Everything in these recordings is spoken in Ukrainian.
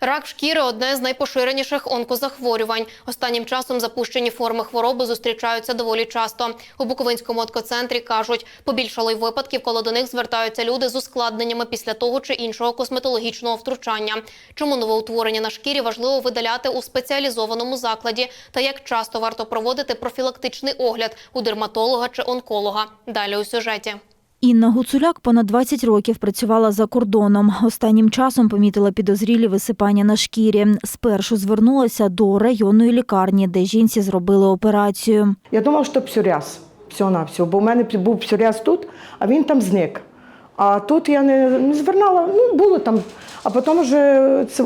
Рак шкіри одне з найпоширеніших онкозахворювань. Останнім часом запущені форми хвороби зустрічаються доволі часто. У Буковинському онкоцентрі кажуть, побільшало й випадків, коли до них звертаються люди з ускладненнями після того чи іншого косметологічного втручання. Чому новоутворення на шкірі важливо видаляти у спеціалізованому закладі та як часто варто проводити профілактичний огляд у дерматолога чи онколога. Далі у сюжеті. Інна Гуцуляк понад 20 років працювала за кордоном. Останнім часом помітила підозрілі висипання на шкірі. Спершу звернулася до районної лікарні, де жінці зробили операцію. Я думала, що псоріаз. Всього на всього. Бо в мене був псоріаз тут, а він там зник. А тут я не, не звернула, ну було там. А потім вже це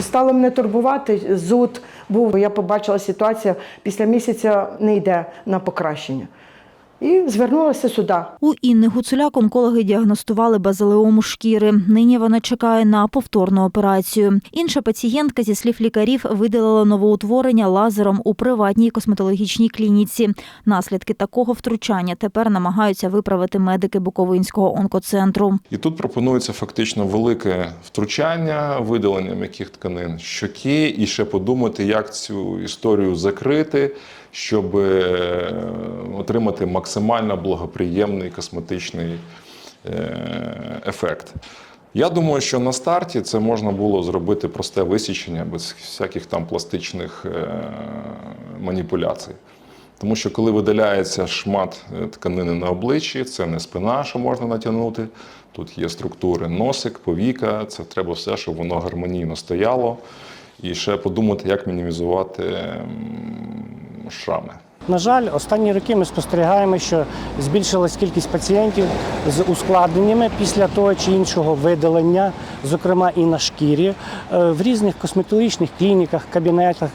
стало мене турбувати. Зуд був. Я побачила ситуацію, після місяця не йде на покращення. І звернулася сюди. У Інни Гуцуляк онкологи діагностували базилеому шкіри. Нині вона чекає на повторну операцію. Інша пацієнтка, зі слів лікарів, видалила новоутворення лазером у приватній косметологічній клініці. Наслідки такого втручання тепер намагаються виправити медики Буковинського онкоцентру. І тут пропонується фактично велике втручання, видалення м'яких тканин щоки, і ще подумати, як цю історію закрити, щоб е, отримати максимально благоприємний косметичний е, ефект. Я думаю, що на старті це можна було зробити просте висічення без всяких там пластичних е, маніпуляцій. Тому що коли видаляється шмат е, тканини на обличчі, це не спина, що можна натягнути. Тут є структури носик, повіка. Це треба все, щоб воно гармонійно стояло. І ще подумати, як мінімізувати шрами. На жаль, останні роки ми спостерігаємо, що збільшилась кількість пацієнтів з ускладненнями після того чи іншого видалення, зокрема і на шкірі, е, в різних косметологічних клініках, кабінетах,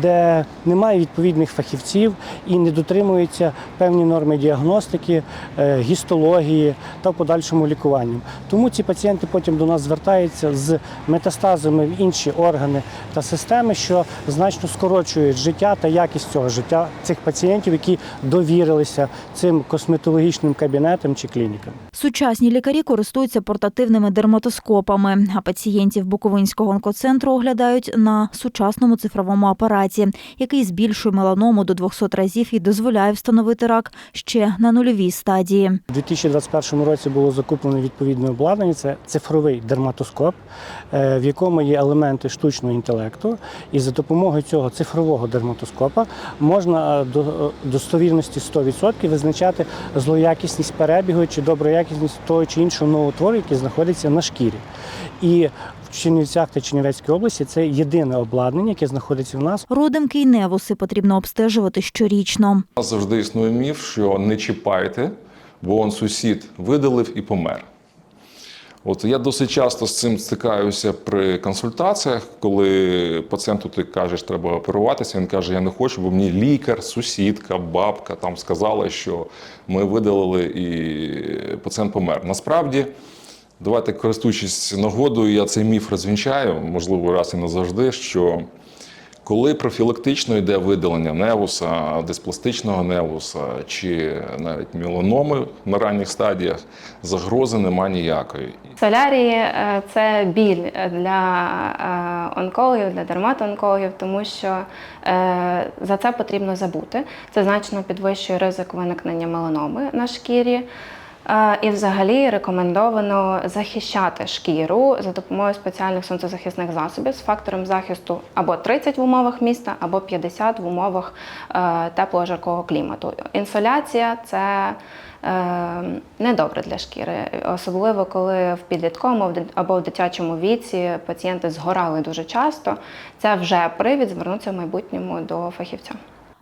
де немає відповідних фахівців і не дотримуються певні норми діагностики, е, гістології та в подальшому лікуванню. Тому ці пацієнти потім до нас звертаються з метастазами в інші органи та системи, що значно скорочують життя та якість цього життя цих пацієнтів, які довірилися цим косметологічним кабінетам чи клінікам. Сучасні лікарі користуються портативними дерматоскопами, а пацієнтів Буковинського онкоцентру оглядають на сучасному цифровому апараті, який збільшує меланому до 200 разів і дозволяє встановити рак ще на нульовій стадії. У 2021 році було закуплено відповідне обладнання. Це цифровий дерматоскоп, е, в якому є елементи штучного інтелекту. І за допомогою цього цифрового дерматоскопа можна е, до достовірності 100% визначати злоякісність перебігу чи доброякісність того чи іншого новотвору, який знаходиться на шкірі. І в Чернівцях та Чернівецькій області це єдине обладнання, яке знаходиться в нас. Родимки й невуси потрібно обстежувати щорічно. У нас завжди існує міф, що не чіпайте, бо он сусід видалив і помер. От я досить часто з цим стикаюся при консультаціях, коли пацієнту ти кажеш, треба оперуватися. Він каже, я не хочу, бо мені лікар, сусідка, бабка там сказала, що ми видалили і пацієнт помер. Насправді, давайте користуючись нагодою, я цей міф розвінчаю, можливо, раз і назавжди, що коли профілактично йде видалення невуса, диспластичного невуса чи навіть міланоми на ранніх стадіях, загрози нема ніякої. Солярії е, це біль для е, онкологів, для дерматоонкологів, тому що е, за це потрібно забути. Це значно підвищує ризик виникнення меланоми на шкірі. І взагалі рекомендовано захищати шкіру за допомогою спеціальних сонцезахисних засобів з фактором захисту або 30 в умовах міста, або 50 в умовах е, теплого жаркого клімату. Інсоляція це е, недобре для шкіри, особливо коли в підлітковому або в дитячому віці пацієнти згорали дуже часто. Це вже привід звернутися в майбутньому до фахівця.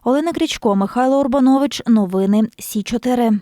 Олена Крічко, Михайло Урбанович. Новини Сі 4